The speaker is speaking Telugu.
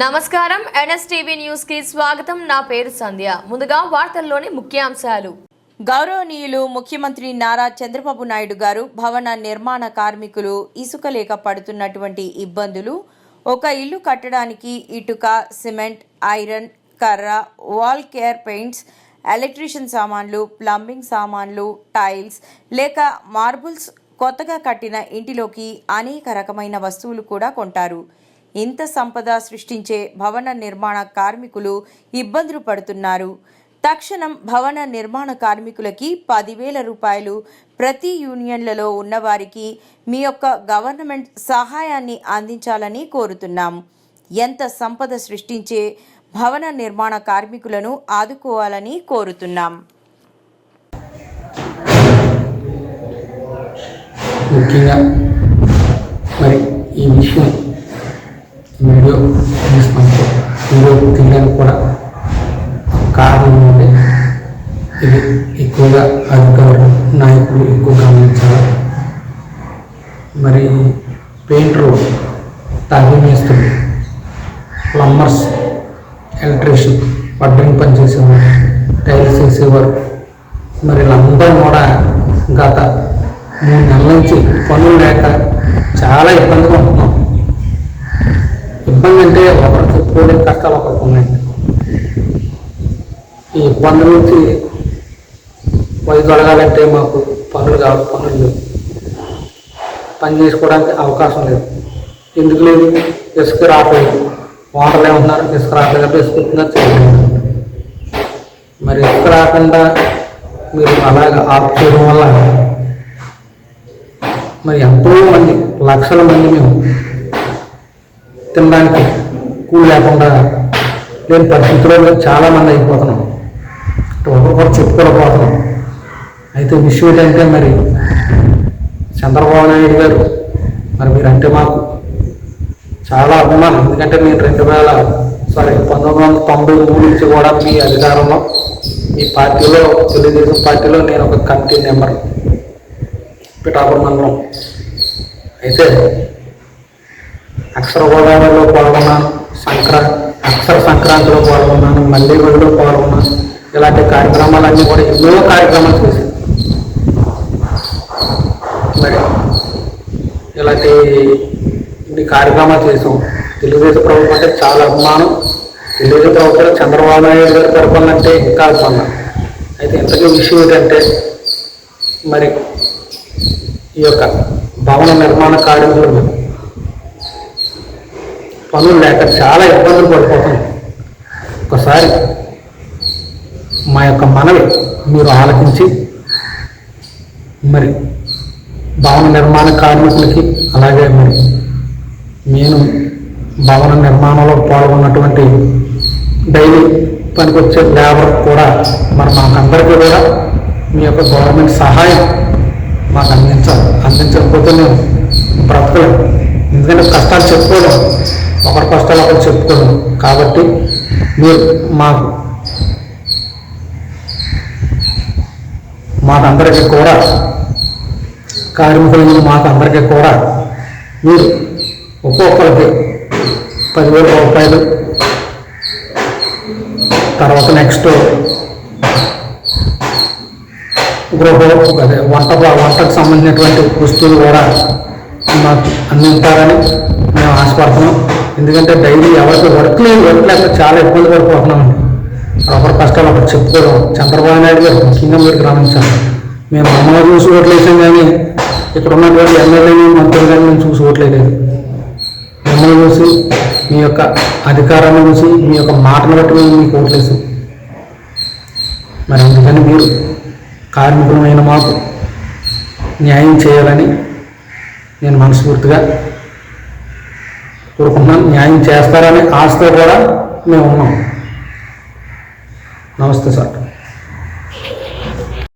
నమస్కారం. ఎన్ఎస్టీవీ న్యూస్కి స్వాగతం. నా పేరు సంధ్య. ముందుగా వార్తల్లోని ముఖ్యాంశాలు. గౌరవనీయులు ముఖ్యమంత్రి నారా చంద్రబాబు నాయుడు గారు భవన నిర్మాణ కార్మికులు ఇసుక లేక పడుతున్నటువంటి ఇబ్బందులు. ఒక ఇల్లు కట్టడానికి ఇటుక సిమెంట్ ఐరన్ కర్ర వాల్ కేర్ పెయింట్స్ ఎలక్ట్రీషియన్ సామాన్లు ప్లంబింగ్ సామాన్లు టైల్స్ లేక మార్బుల్స్ కొత్తగా కట్టిన ఇంటిలోకి అనేక రకమైన వస్తువులు కూడా కొంటారు. ఇంత సంపద సృష్టించే భవన నిర్మాణ కార్మికులు ఇబ్బందులు పడుతున్నారు. తక్షణం భవన నిర్మాణ కార్మికులకి పదివేల రూపాయలు ప్రతి యూనియన్లలో ఉన్నవారికి మీ యొక్క గవర్నమెంట్ సహాయాన్ని అందించాలని కోరుతున్నాం. ఎంత సంపద సృష్టించే భవన నిర్మాణ కార్మికులను ఆదుకోవాలని కోరుతున్నాం. ముఖ్యంగా మరి ఈ విషయం వీడియో తీసినప్పుడు వీడియో తీయడానికి కూడా కారణం ఏంటంటే ఇది ఎక్కువగా అధికారులు నాయకులు ఎక్కువ గమనించాలి మరి పెయింటరు తాగి మేస్తుంది ప్లంబర్స్ ఎలక్ట్రీషియన్ వడ్రింగ్ పని చేసేవారు టైల్స్ వేసేవారు. మరి వీళ్ళందరూ కూడా గత మూడు నెలల నుంచి పనులు లేక చాలా ఇబ్బందిగా ఉంటున్నాం. ఇబ్బంది అంటే ఒకరు చెప్పుకోలేని కష్టాలు ఒకరికి ఉన్నాయి. ఈ ఇబ్బంది నుంచి వైదొలగాలంటే మాకు పనులు కావు పనులు లేవు. పని చేసుకోవడానికి అవకాశం లేదు. ఎందుకు లేదు? ఇసుక రావట్లేదు వాటర్లు ఏమంటున్నారు? ఇసుక రావట్లేదు కాబట్టి ఇసుక చేయలేదు మరి ఇసుక రాకుండా మీరు అలాగ ఆఫ్ చేయడం వల్ల మరి ఎంతో మంది లక్షల మంది మేము తినడానికి కూలి లేకుండా లేని పరిస్థితుల్లో చాలామంది అయిపోతున్నాం. అంటే కూడా చెప్పుకోలేకపోతున్నాం. అయితే విషయం ఏంటంటే మరి చంద్రబాబు నాయుడు గారు మరి మీరంటే మాకు చాలా అభిమానం. ఎందుకంటే మీరు రెండు వేల సారీ పంతొమ్మిది వందల తొంభై మూడు నుంచి కూడా మీ అధికారంలో మీ పార్టీలో తెలుగుదేశం పార్టీలో నేను ఒక కమిటీ నెంబర్ పిఠాపురం మండలం. అయితే అక్షర గోదావరిలో పాల్గొన్నాను సంక్రాంతి అక్షర సంక్రాంతిలో పాల్గొన్నాను మళ్ళీ ఒడిలో పాల్గొన్నాను. కార్యక్రమాలన్నీ కూడా ఎన్నో కార్యక్రమాలు చేశాను మరి ఇలాంటి ఇన్ని కార్యక్రమాలు చేసాం. తెలుగుదేశం ప్రభుత్వం అంటే చాలా అభిమానం. తెలుగుదేశం ప్రభుత్వం చంద్రబాబు నాయుడు గారి పరిపాలన అంటే ఇంకా అభిమానం. అయితే ఇంతకీ విషయం ఏంటంటే మరి ఈ యొక్క భవన నిర్మాణ కార్మికులు పనులు లేక చాలా ఇబ్బందులు పడిపోతున్నాం ఒకసారి మా యొక్క మనవి మీరు ఆలకించి మరి భవన నిర్మాణ కార్మికులకి అలాగే మరి నేను భవన నిర్మాణంలో పాల్గొన్నటువంటి డైలీ పనికొచ్చే లేబర్ కూడా మరి మాకందరికీ కూడా మీ యొక్క గవర్నమెంట్ సహాయం మాకు అందించాలి అందించకపోతే మేము బ్రతకలేము ఎందుకంటే కష్టాలు చెప్పుకోవడం ఒకరి కష్టాలు ఒకరు చెప్పుకోలేము కాబట్టి మీరు మాకు మాకందరికీ కూడా కార్మికులు మాకందరికీ కూడా మీరు ఒక్కొక్కరికి పదివేల రూపాయలు. తర్వాత నెక్స్ట్ గృహ అదే వంట వంటకు సంబంధించినటువంటి వస్తువులు కూడా మాకు అందించాలని మేము ఆశపడుతున్నాం. ఎందుకంటే డైలీ ఎవరికి వర్క్ లేదు వర్క్ లేక చాలా ఇబ్బంది పడిపోతున్నామండి. ఒకరి కష్టాలు ఒకటి చెప్పుకోవడం చంద్రబాబు నాయుడు గారు ముఖ్యంగా మీరు గమనించాలి. మేము మమ్మల్ని చూసి ఓట్లేసాం కానీ ఇక్కడ ఉన్నటువంటి ఎమ్మెల్యేని మంత్రులు కానీ మేము చూసి ఓట్లేదు మిమ్మల్ని చూసి మీ యొక్క అధికారాన్ని చూసి మీ యొక్క మాటను బట్టి మేము మీకు ఓట్లేసాం. మరి అందుకని మీరు కార్మికులమైన మాకు న్యాయం చేయాలని నేను మనస్ఫూర్తిగా కోరుకున్నాను న్యాయం చేస్తారనే ఆశతో కూడా మేము ఉన్నాం. నమస్తే సార్.